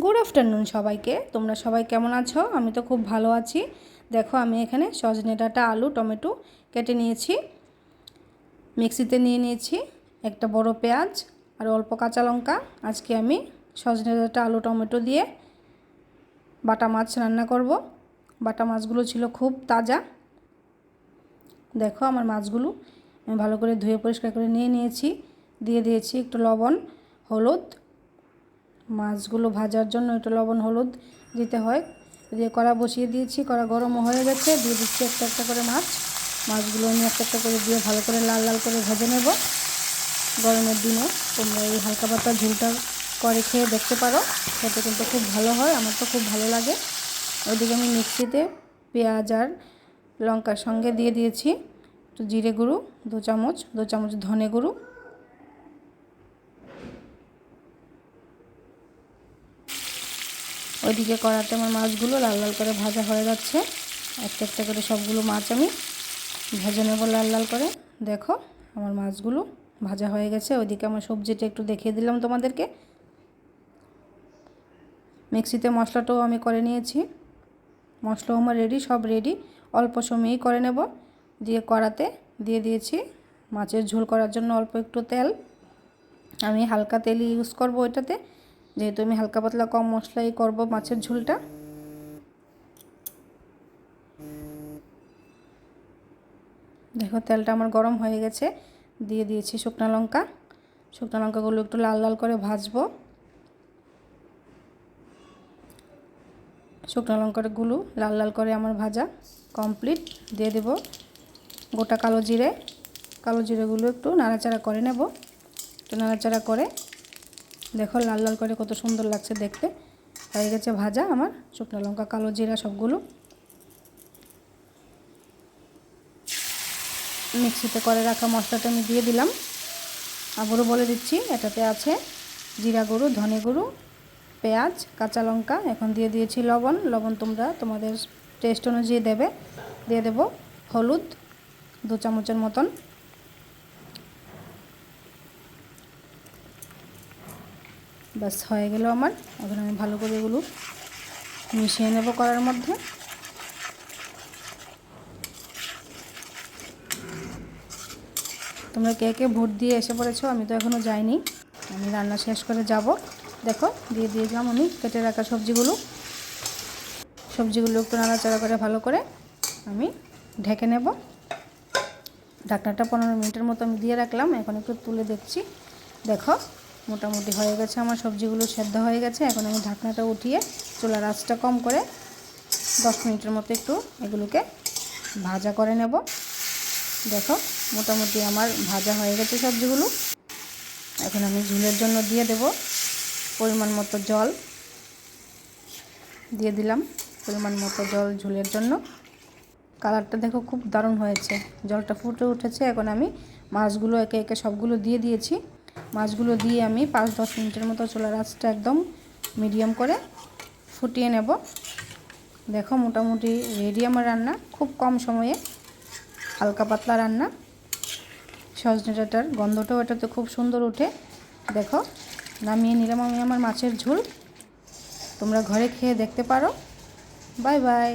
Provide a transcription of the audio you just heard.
Good afternoon সবাইকে। তোমরা সবাই কেমন আছো? আমি তো খুব ভালো আছি। দেখো, আমি এখানে সজনে ডাঁটা আলু, টমেটো কেটে নিয়েছি। মিক্সিতে নিয়ে নিয়েছি একটা বড় পেঁয়াজ আর অল্প কাঁচা লঙ্কা। আজকে আমি সজনে ডাঁটা আলু, টমেটো দিয়ে বাটা মাছ রান্না করব। বাটা মাছগুলো ছিল খুব তাজা। দেখো, আমার মাছগুলো আমি ভালো করে ধুয়ে পরিষ্কার করে নিয়ে নিয়েছি। দিয়ে দিয়েছি একটু লবণ, হলুদ মাছগুলো ভাজার জন্য একটু লবণ, হলুদ দিতে হয়। দিয়ে কড়া বসিয়ে দিয়েছি, কড়া গরমও হয়ে গেছে। দিয়ে দিচ্ছি একটা একটা করে মাছ। মাছগুলো আমি একটা একটা করে দিয়ে ভালো করে লাল লাল করে ভেজে নেব। গরমের দিনে তোমরা এই হালকা পাতলা ঝুলটা করে খেয়ে দেখতে পারো। খেতে কিন্তু খুব ভালো হয়, আমার তো খুব ভালো লাগে। ওইদিকে আমি মিক্সিতে পেঁয়াজ আর লঙ্কার সঙ্গে দিয়ে দিয়েছি। একটু জিরে গুঁড়ো, দু চামচ দু চামচ ধনে গুঁড়ো। ওইদিকে কড়াতে আমার মাছগুলো লাল লাল করে ভাজা হয়ে যাচ্ছে। একটা একটা করে সবগুলো মাছ আমি ভেজে নেব লাল লাল করে। দেখো, আমার মাছগুলো ভাজা হয়ে গেছে। ওইদিকে আমার সবজিটা একটু দেখিয়ে দিলাম তোমাদেরকে। মিক্সিতে মশলাটাও আমি করে নিয়েছি। মশলাও আমার রেডি সব রেডি অল্প সময়েই করে নেব। দিয়ে কড়াতে দিয়ে দিয়েছি মাছের ঝোল করার জন্য অল্প একটু তেল। আমি হালকা তেল ইউজ করব ওইটাতে। যেহেতু আমি হালকা পাতলা কম মশলাই করব মাছের ঝোলটা। দেখো তেলটা আমার গরম হয়ে গেছে, দিয়ে দিয়েছি শুকনো লঙ্কা। শুকনো লঙ্কাগুলো একটু লাল লাল করে ভাজবো। শুকনো লঙ্কাগুলো লাল লাল করে আমার ভাজা কমপ্লিট, দিয়ে দেব গোটা কালো জিরে। কালো জিরেগুলো একটু নাড়াচাড়া করে নেব। একটু নাড়াচাড়া করে দেখো লাল লাল করে কত সুন্দর লাগছে দেখতে। হয়ে গেছে ভাজা আমার শুকনো লঙ্কা, কালো জিরা সবগুলো। মিক্সিতে করে রাখা মশলাটা আমি দিয়ে দিলাম। আবারও বলে দিচ্ছি, এটাতে আছে জিরা গুঁড়ো, ধনে গুঁড়ো, পেঁয়াজ, কাঁচা লঙ্কা, এখন দিয়ে দিয়েছি লবণ। লবণ তোমরা তোমাদের টেস্ট অনুযায়ী দেবে। দিয়ে দেব হলুদ দু চামচের মতন। ব্যাস, হয়ে গেল আমার। এখন আমি ভালো করে এগুলো মিশিয়ে নেব করার মধ্যে। তোমরা কে কে ভোট দিয়ে এসে পড়েছো আমি তো এখনও যাইনি। আমি রান্না শেষ করে যাব। দেখো, দিয়ে দিয়েছিলাম আমি কেটে রাখা সবজিগুলো। সবজিগুলো একটু নাড়াচাড়া করে ভালো করে আমি ঢেকে নেব। ঢাকনাটা পনেরো মিনিটের মতো আমি দিয়ে রাখলাম। এখন একটু তুলে দেখছি। দেখো মোটামুটি হয়ে গেছে, আমার সবজিগুলো সেদ্ধ হয়ে গেছে। এখন আমি ঢাকনাটা উঠিয়ে চুলার আঁচটা কম করে দশ মিনিটের মতো একটু এগুলোকে ভাজা করে নেব। দেখো, মোটামুটি আমার ভাজা হয়ে গেছে সবজিগুলো। এখন আমি ঝুলের জন্য দিয়ে দেব পরিমাণ মতো জল। দিয়ে দিলাম পরিমাণ মতো জল ঝুলের জন্য। কালারটা দেখো খুব দারুণ হয়েছে, জলটা ফুটে উঠেছে। এখন আমি মাছগুলো একে একে সবগুলো দিয়ে দিয়েছি। মাছগুলো দিয়ে আমি পাঁচ দশ মিনিটের মতো চুলার আঁচটা একদম মিডিয়াম করে ফুটিয়ে নেব। দেখো মোটামুটি রেডি আমার রান্না, খুব কম সময়ে হালকা পাতলা রান্না। সজনে ডাটার গন্ধটাও এটাতে খুব সুন্দর উঠে দেখো, নামিয়ে নিলাম আমি আমার মাছের ঝোল। তোমরা ঘরে খেয়ে দেখতে পারো। Bye bye.